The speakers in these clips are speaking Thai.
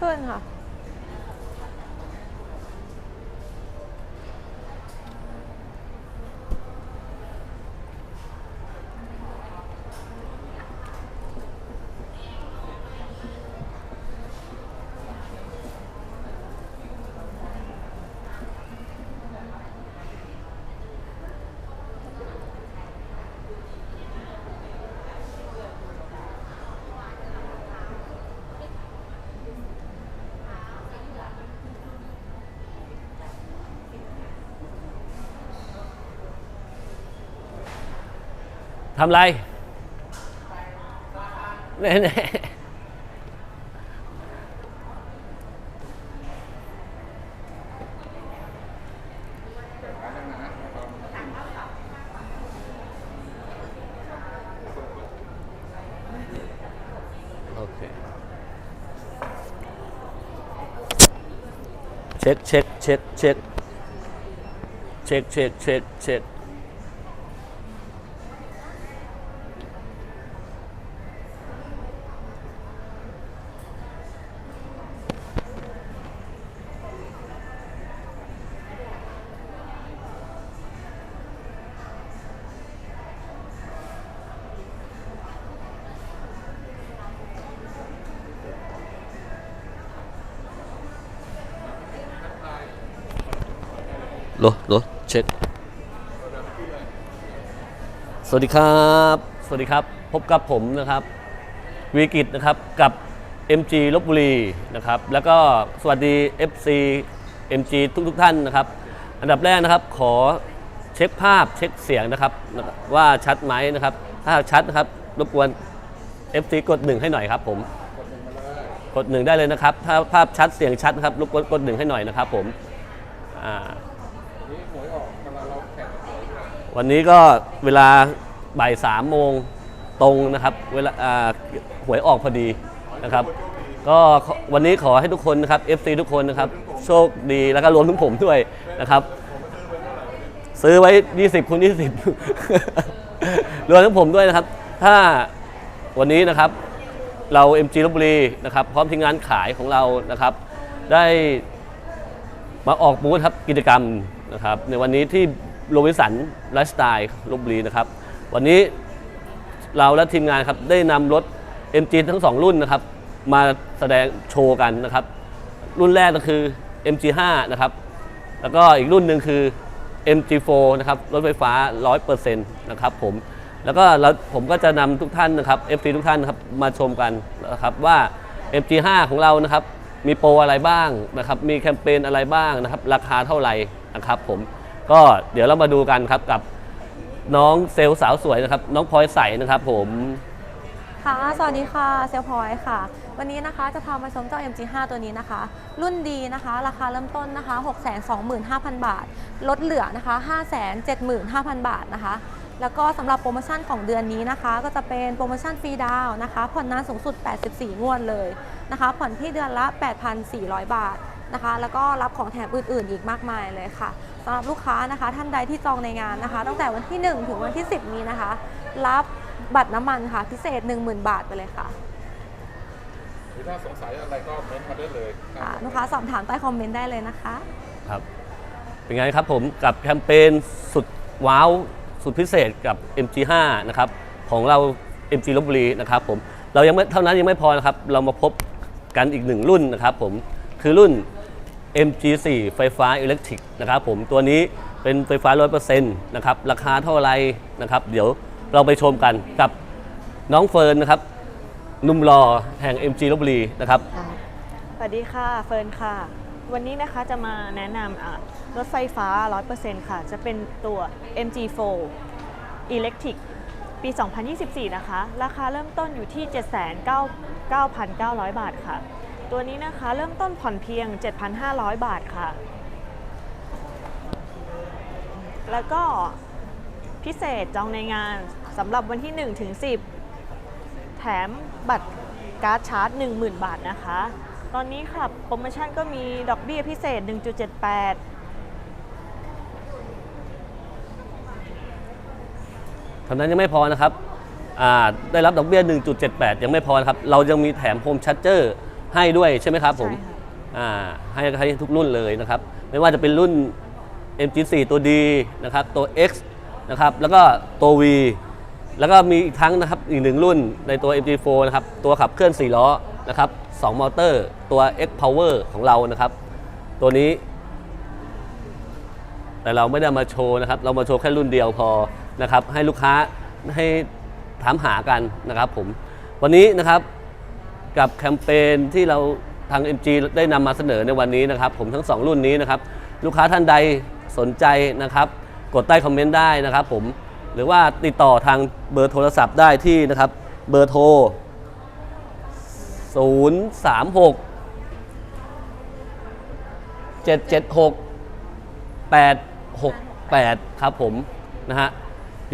困好、啊。 ทำไรแน่แน่โอเคเช็คเช็คเช็คเช็คเช็คเช็คเช็คเช็ค โหลโลเช็ค สวัสดีครับ สวัสดีครับ พบกับผมนะครับวีกิจนะครับกับ MG ลบบุรีนะครับ แล้วก็สวัสดี FC MG ทุกทุกท่านนะครับ อันดับแรกนะครับขอเช็คภาพเช็คเสียงนะครับ ว่าชัดไหมนะครับ ถ้าชัดนะครับรบกวน FC กดหนึ่งให้หน่อยครับผมกดหนึ่งได้เลยนะครับ ถ้าภาพชัดเสียงชัดนะครับรบกวนกดหนึ่งให้หน่อยนะครับผมอ่า วันนี้ก็เวลาบ่ายสามโมงตรงนะครับ เวลาอ่าหวยออกพอดีนะครับ ก็ขอวันนี้ขอให้ทุกคนนะครับ FC ทุกคนนะครับ โชคดีแล้วก็รวมถึงผมด้วยนะครับ ซื้อไว้ 20คูณ20 รวมทั้งผมด้วยนะครับ ถ้าวันนี้นะครับ เรา MG ลบบุรีนะครับ พร้อมทีมงานขายของเรานะครับ ได้มาออกบูธครับกิจกรรม นะครับในวันนี้ที่โรบินสันไลฟ์สไตล์ลบบุรีนะครับ วันนี้เราและทีมงานครับได้นำรถ MG ทั้ง 2 รุ่นนะครับ มาแสดงโชว์กันนะครับ รุ่นแรกก็คือ MG5 นะครับ แล้วก็อีกรุ่นหนึ่งคือ MG4 นะครับ รถไฟฟ้า 100%นะครับผมแล้วก็เราผมก็จะนำทุกท่านนะครับ FC ทุกท่านนครับมาชมกันนะครับว่า MG5 ของเรานะครับมีโปรอะไรบ้างนะครับ มีแคมเปญอะไรบ้างนะครับ ราคาเท่าไหร่ นะครับผมก็เดี๋ยวเรามาดูกันครับกับน้องเซลล์สาวสวยนะครับ น้องพลอยใสนะครับผมค่ะ สวัสดีค่ะ เซลพอยค่ะ วันนี้นะคะจะพามาชมเจ้า MG5 ตัวนี้นะคะ รุ่นดีนะคะ ราคาเริ่มต้นนะคะ 625,000 บาท ลดเหลือนะคะ 575,000 บาทนะคะ แล้วก็สำหรับโปรโมชั่นของเดือนนี้นะคะ ก็จะเป็นโปรโมชั่นฟรีดาวน์นะคะ ผ่อนนานสูงสุด 84 งวดเลยนะคะ ผ่อนที่เดือนละ 8,400 บาท นะคะ แล้วก็รับของแถมอื่นๆ อีกมากมายเลยค่ะสำหรับลูกค้านะคะ ท่านใดที่จองในงานนะคะ ตั้งแต่วันที่ 1 ถึงวันที่ 10 นี้นะคะ รับบัตรน้ำมันค่ะ พิเศษ 10,000 บาทไปเลยค่ะหรือถ้าสงสัยอะไรก็เม้นต์มาได้เลยค่ะ ลูกค้าสอบถามใต้คอมเมนต์ได้เลยนะคะ ครับ เป็นไงครับผมกับแคมเปญสุดว้าว สุดพิเศษกับ MG5 นะครับ ของเรา MG ลบบุรีนะครับผม เรายังไม่เท่านั้นยังไม่พอนะครับ เรามาพบกันอีกหนึ่งรุ่นนะครับผม คือรุ่น MG4 ไฟฟ้าอิเล็กทริกนะครับผมตัวนี้เป็นไฟฟ้า 100%นะครับราคาเท่าไหรนะครับเดี๋ยวเราไปชมกันกับน้องเฟิร์นนะครับนุ่มรอแห่ง MG ลบบุรีนะครับสวัสดีค่ะเฟิร์นค่ะ วันนี้นะคะจะมาแนะนำรถไฟฟ้า 100%ค่ะ จะเป็นตัว MG4 Electric ปี 2024 นะคะ ราคาเริ่มต้นอยู่ที่ 799,900 บาทค่ะ ตัวนี้นะคะเริ่มต้นผ่อนเพียง 7,500 บาทค่ะ แล้วก็พิเศษจองในงานสำหรับวันที่1ถึง10 แถมบัตรการ์ดชาร์จ 10,000 บาทนะคะ ตอนนี้ค่ะโปรโมชั่นก็มีดอกเบี้ยพิเศษ 1.78เท่านั้นยังไม่พอนะครับได้รับดอกเบี้ย 1.78 ยังไม่พอนะครับ เรายังมีแถมโฮมชั r เจอร์ ให้ด้วยใช่ไหมครับผมใช่ค่ะอ่าให้ให้ทุกรุ่นเลยนะครับ ไม่ว่าจะเป็นรุ่น MG4 ตัว D นะครับ ตัว X นะครับ แล้วก็ตัว V แล้วก็มีอีกทั้งนะครับอีกหนึ่งรุ่นในตัว MG4 นะครับ ตัวขับเคลื่อน 4 ล้อนะครับ2มอเตอร์ตัว X Power ของเรานะครับ ตัวนี้ แต่เราไม่ได้เอามาโชว์นะครับ เรามาโชว์แค่รุ่นเดียวพอนะครับ ให้ลูกค้าให้ถามหากันนะครับผม วันนี้นะครับ กับแคมเปญที่เราทาง MG ได้นำมาเสนอในวันนี้นะครับ ผมทั้ง 2 รุ่นนี้นะครับ ลูกค้าท่านใดสนใจนะครับ กดใต้คอมเมนต์ได้นะครับผมหรือว่าติดต่อทางเบอร์โทรศัพท์ได้ที่นะครับเบอร์โทร 036 776 868 ครับผมนะฮะ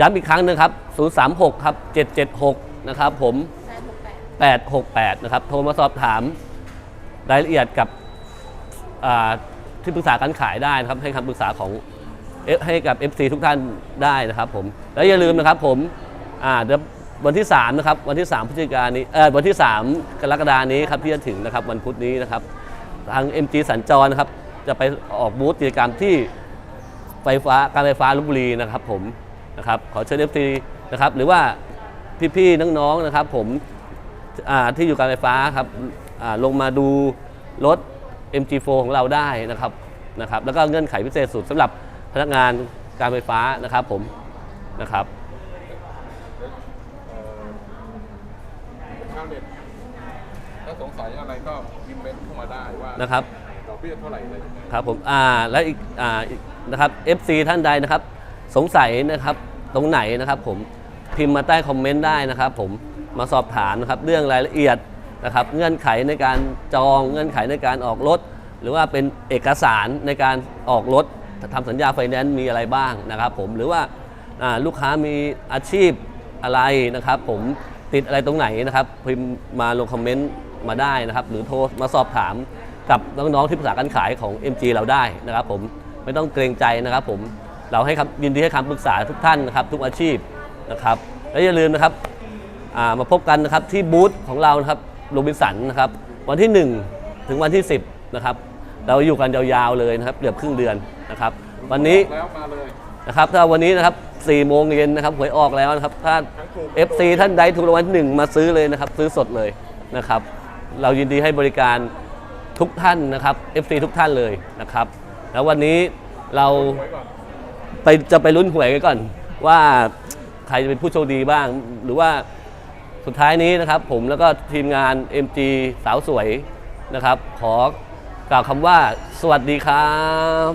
ย้ำอีกครั้งหนึงครับ 036 ครับ 776 นะครับผม 868 นะครับ โทรมาสอบถามรายละเอียดกับที่ปรึกษาการขายได้นะครับ ให้คำปรึกษาของให้กับ FC ทุกท่านได้นะครับผม แล้วอย่าลืมนะครับผมเดี๋ยววันที่ 3 นะครับ วันที่ 3พฤศจิกายนนี้เออวันที่ 3 กรกฎานี้ครับที่จะถึงนะครับวันพุธนี้นะครับ ทาง MG สัญจรนะครับ จะไปออกบูธกิจกรรมที่ไฟฟ้าการไฟฟ้าลพบุรีนะครับผมนะครับขอเชิญเอฟซีนะครับหรือว่าพี่ๆน้องๆนะครับผม ที่อยู่การไฟฟ้าครับอ่าลงมาดูรถ MG4 ของเราได้นะครับนะครับ แล้วก็เงื่อนไขพิเศษสุดสำหรับพนักงานการไฟฟ้านะครับผมนะครับชาวเน็ตถ้าสงสัยอะไรก็พิมพ์เมนต์เข้ามาได้ว่านะครับดอกเบี้ยเท่าไหร่อะไรยังไงครับผมอ่าและอีกอ่าอีกนะครับ FC ท่านใดนะครับ สงสัยนะครับตรงไหนนะครับผมพิมพ์มาใต้คอมเมนต์ได้นะครับผม มาสอบถามนะครับเรื่องรายละเอียดนะครับเงื่อนไขในการจองเงื่อนไขในการออกรถ หรือว่าเป็นเอกสารในการออกรถทำสัญญาไฟแนนซ์มีอะไรบ้างนะครับผมหรือว่าลูกค้ามีอาชีพอะไรนะครับผมติดอะไรตรงไหนนะครับพิมพ์มาลงคอมเมนต์มาได้นะครับ หรือโทรมาสอบถามกับน้องๆที่ปรึกษาการขายของ MG เราได้นะครับผมไม่ต้องเกรงใจนะครับผมเราให้คำยินดีให้คำปรึกษาทุกท่านนะครับทุกอาชีพนะครับและอย่าลืมนะครับ มาพบกันนะครับที่บูธของเรานะครับโรบินสันนะครับวันที่ 1 ถึงวันที่ 10นะครับเราอยู่กันยาวๆเลยนะครับเกือบครึ่งเดือนนะครับ วันนี้นะครับถ้าวันนี้นะครับ4โมงเย็นนะครับหวยออกแล้วนะครับถ้า FC ท่านใดถูกรางวัลหนึ่งมาซื้อเลยนะครับ ซื้อสดเลยนะครับ เรายินดีให้บริการทุกท่านนะครับ FC ทุกท่านเลยนะครับ แล้ววันนี้เราไปจะไปลุ้นหวยกันก่อน ว่าใครจะเป็นผู้โชคดีบ้าง หรือว่า สุดท้ายนี้นะครับผมแล้วก็ทีมงาน MG สาวสวยนะครับ ขอกล่าวคำว่าสวัสดีครับ